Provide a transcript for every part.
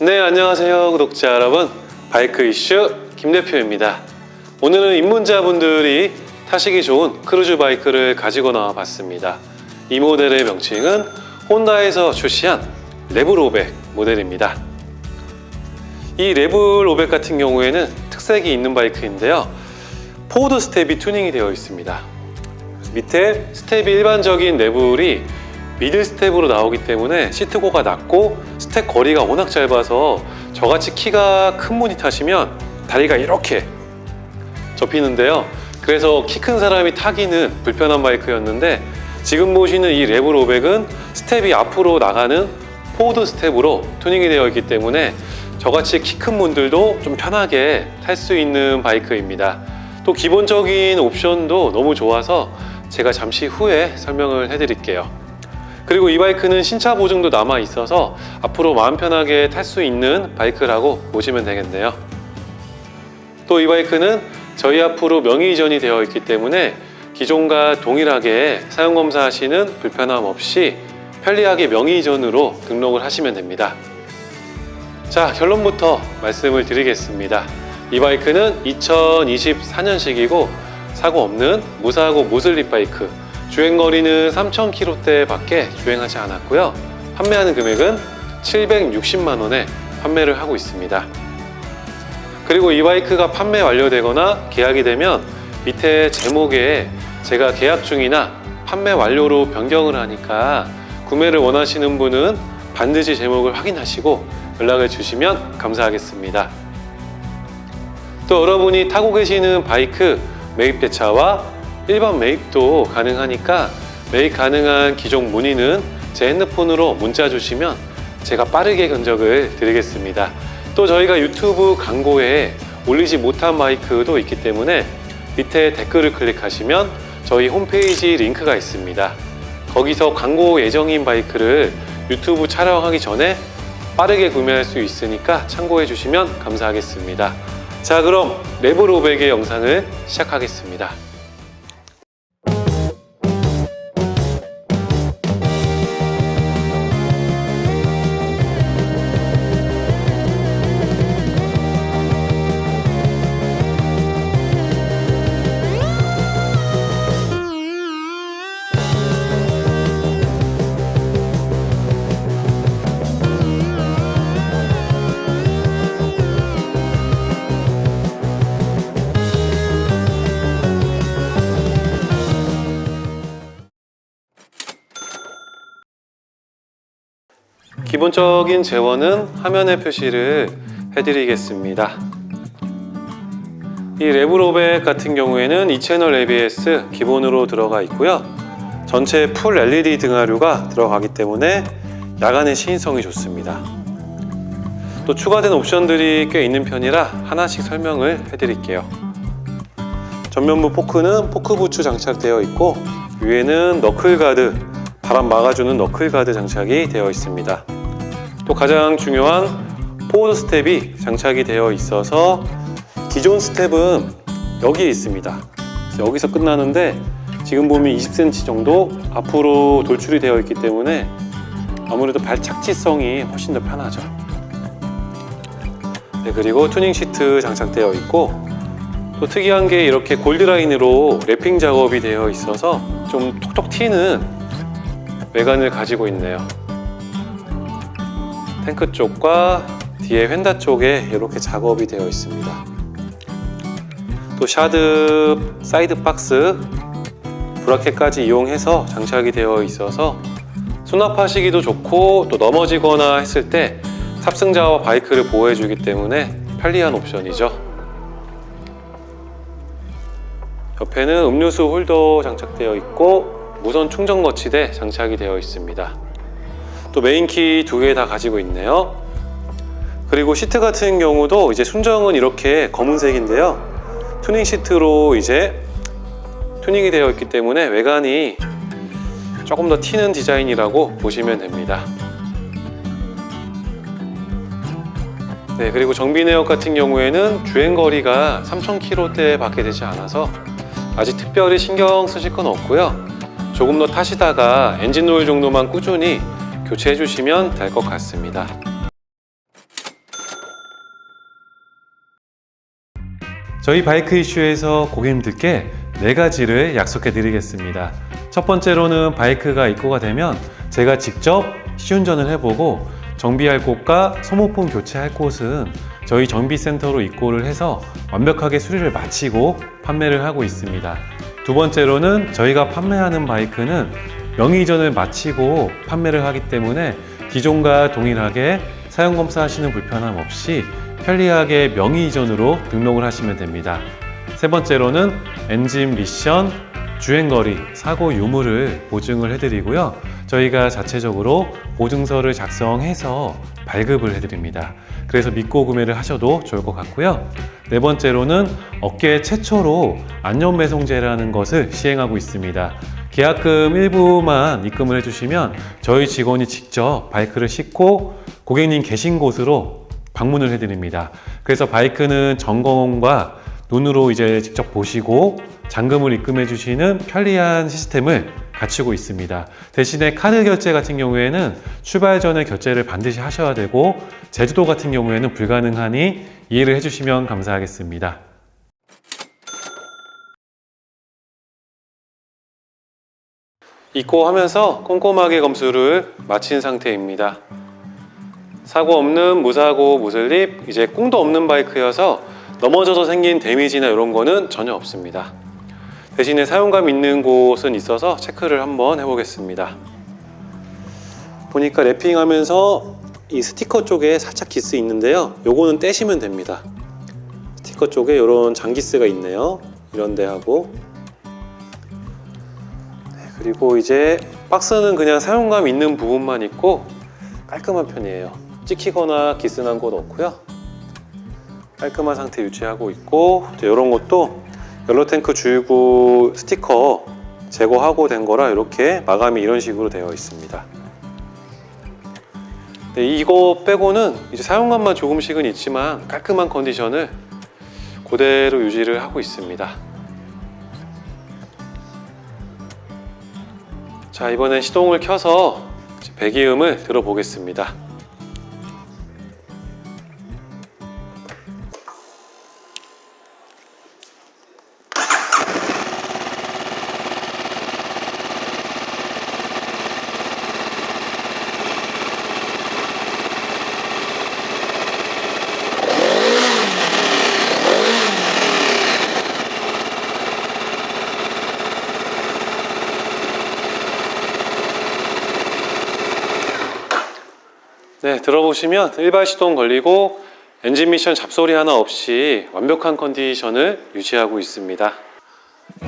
네, 안녕하세요, 구독자 여러분. 바이크 이슈 김 대표입니다. 오늘은 입문자분들이 타시기 좋은 크루즈 바이크를 가지고 나와 봤습니다. 이 모델의 명칭은 혼다에서 출시한 500 모델입니다. 이500 같은 경우에는 특색이 있는 바이크인데요. 포워드 스텝이 튜닝이 되어 있습니다. 밑에 스텝이 일반적인 레블이 미들 스텝으로 나오기 때문에 시트고가 낮고 스텝 거리가 워낙 짧아서 저같이 키가 큰 분이 타시면 다리가 이렇게 접히는데요. 그래서 키 큰 사람이 타기는 불편한 바이크였는데 지금 보시는 이 레블 500은 스텝이 앞으로 나가는 포워드 스텝으로 튜닝이 되어 있기 때문에 저같이 키 큰 분들도 좀 편하게 탈 수 있는 바이크입니다. 또 기본적인 옵션도 너무 좋아서 제가 잠시 후에 설명을 해드릴게요. 그리고 이 바이크는 신차 보증도 남아 있어서 앞으로 마음 편하게 탈 수 있는 바이크라고 보시면 되겠네요. 또 이 바이크는 저희 앞으로 명의 이전이 되어 있기 때문에 기존과 동일하게 사용 검사하시는 불편함 없이 편리하게 명의 이전으로 등록을 하시면 됩니다. 자, 결론부터 말씀을 드리겠습니다. 이 바이크는 2024년식이고 사고 없는 무사고 무슬립 바이크. 주행 거리는 3,000km대 밖에 주행하지 않았고요. 판매하는 금액은 760만 원에 판매를 하고 있습니다. 그리고 이 바이크가 판매 완료되거나 계약이 되면 밑에 제목에 제가 계약 중이나 판매 완료로 변경을 하니까 구매를 원하시는 분은 반드시 제목을 확인하시고 연락을 주시면 감사하겠습니다. 또 여러분이 타고 계시는 바이크 매입 대차와 일반 매입도 가능하니까 매입 가능한 기종 문의는 제 핸드폰으로 문자 주시면 제가 빠르게 견적을 드리겠습니다. 또 저희가 유튜브 광고에 올리지 못한 바이크도 있기 때문에 밑에 댓글을 클릭하시면 저희 홈페이지 링크가 있습니다. 거기서 광고 예정인 바이크를 유튜브 촬영하기 전에 빠르게 구매할 수 있으니까 참고해 주시면 감사하겠습니다. 자, 그럼 레블 500의 영상을 시작하겠습니다. 기본적인 재원은 화면에 표시를 해드리겠습니다. 이500 같은 경우에는 2채널 ABS 기본으로 들어가 있고요. 전체 풀 LED 등하류가 들어가기 때문에 야간의 시인성이 좋습니다. 또 추가된 옵션들이 꽤 있는 편이라 하나씩 설명을 해드릴게요. 전면부 포크는 포크 부츠 장착되어 있고 위에는 너클 가드, 바람 막아주는 너클 가드 장착이 되어 있습니다. 또 가장 중요한 포워드 스텝이 장착이 되어 있어서 기존 스텝은 여기에 있습니다. 여기서 끝나는데 지금 보면 20cm 정도 앞으로 돌출이 되어 있기 때문에 아무래도 발 착지성이 훨씬 더 편하죠. 네, 그리고 튜닝 시트 장착되어 있고 또 특이한 게 이렇게 골드라인으로 랩핑 작업이 되어 있어서 좀 톡톡 튀는 외관을 가지고 있네요. 탱크 쪽과 뒤에 휀다 쪽에 이렇게 작업이 되어 있습니다. 또 샤드 사이드 박스 브라켓까지 이용해서 장착이 되어 있어서 수납하시기도 좋고 또 넘어지거나 했을 때 탑승자와 바이크를 보호해주기 때문에 편리한 옵션이죠. 옆에는 음료수 홀더 장착되어 있고 무선 충전 거치대 장착이 되어 있습니다. 또 메인키 두 개 다 가지고 있네요. 그리고 시트 같은 경우도 이제 순정은 이렇게 검은색인데요. 튜닝 시트로 이제 튜닝이 되어 있기 때문에 외관이 조금 더 튀는 디자인이라고 보시면 됩니다. 네, 그리고 정비 내역 같은 경우에는 주행 거리가 3,000km대 밖에 되지 않아서 아직 특별히 신경 쓰실 건 없고요. 조금 더 타시다가 엔진 오일 정도만 꾸준히 교체해 주시면 될 것 같습니다. 저희 바이크 이슈에서 고객님들께 네 가지를 약속해 드리겠습니다. 첫 번째로는 바이크가 입고가 되면 제가 직접 시운전을 해보고 정비할 곳과 소모품 교체할 곳은 저희 정비센터로 입고를 해서 완벽하게 수리를 마치고 판매를 하고 있습니다. 두 번째로는 저희가 판매하는 바이크는 명의 이전을 마치고 판매를 하기 때문에 기존과 동일하게 사용 검사하시는 불편함 없이 편리하게 명의 이전으로 등록을 하시면 됩니다. 세 번째로는 엔진 미션, 주행거리, 사고 유무를 보증을 해드리고요. 저희가 자체적으로 보증서를 작성해서 발급을 해드립니다. 그래서 믿고 구매를 하셔도 좋을 것 같고요. 네 번째로는 업계 최초로 안전배송제라는 것을 시행하고 있습니다. 계약금 일부만 입금을 해주시면 저희 직원이 직접 바이크를 싣고 고객님 계신 곳으로 방문을 해드립니다. 그래서 바이크는 점검과 눈으로 이제 직접 보시고 잔금을 입금해 주시는 편리한 시스템을 갖추고 있습니다. 대신에 카드 결제 같은 경우에는 출발 전에 결제를 반드시 하셔야 되고 제주도 같은 경우에는 불가능하니 이해를 해주시면 감사하겠습니다. 입고하면서 꼼꼼하게 검수를 마친 상태입니다. 사고 없는 무사고 무슬립 이제 꿍도 없는 바이크여서 넘어져서 생긴 데미지나 이런 거는 전혀 없습니다. 대신에 사용감 있는 곳은 있어서 체크를 한번 해보겠습니다. 보니까 랩핑하면서 이 스티커 쪽에 살짝 기스 있는데요. 요거는 떼시면 됩니다. 스티커 쪽에 이런 장기스가 있네요. 이런 데 하고 네, 그리고 이제 박스는 그냥 사용감 있는 부분만 있고 깔끔한 편이에요. 찍히거나 기스난 곳 없고요. 깔끔한 상태 유지하고 있고 이런 것도 연료탱크 주유구 스티커 제거하고 된 거라 이렇게 마감이 이런 식으로 되어 있습니다. 네, 이거 빼고는 이제 사용감만 조금씩은 있지만 깔끔한 컨디션을 그대로 유지를 하고 있습니다. 자 이번엔 시동을 켜서 배기음을 들어보겠습니다. 네, 들어보시면 일발 시동 걸리고 엔진 미션 잡소리 하나 없이 완벽한 컨디션을 유지하고 있습니다.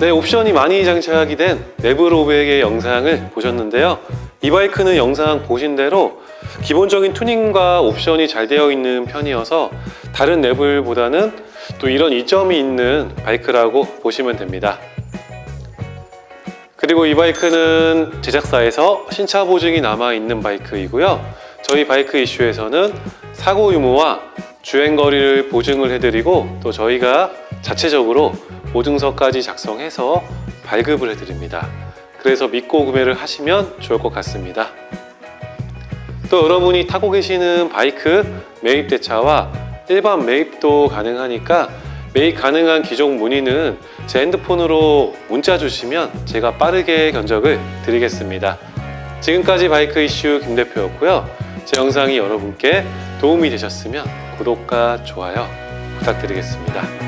네, 옵션이 많이 장착이 된 내부 로백의 영상을 보셨는데요. 이 바이크는 영상 보신 대로 기본적인 투닝과 옵션이 잘 되어 있는 편이어서 다른 레벨보다는 또 이런 이점이 있는 바이크라고 보시면 됩니다. 그리고 이 바이크는 제작사에서 신차 보증이 남아 있는 바이크이고요. 저희 바이크 이슈에서는 사고 유무와 주행 거리를 보증을 해드리고 또 저희가 자체적으로 보증서까지 작성해서 발급을 해드립니다. 그래서 믿고 구매를 하시면 좋을 것 같습니다. 또 여러분이 타고 계시는 바이크 매입 대차와 일반 매입도 가능하니까 매입 가능한 기종 문의는 제 핸드폰으로 문자 주시면 제가 빠르게 견적을 드리겠습니다. 지금까지 바이크 이슈 김 대표였고요. 제 영상이 여러분께 도움이 되셨으면 구독과 좋아요 부탁드리겠습니다.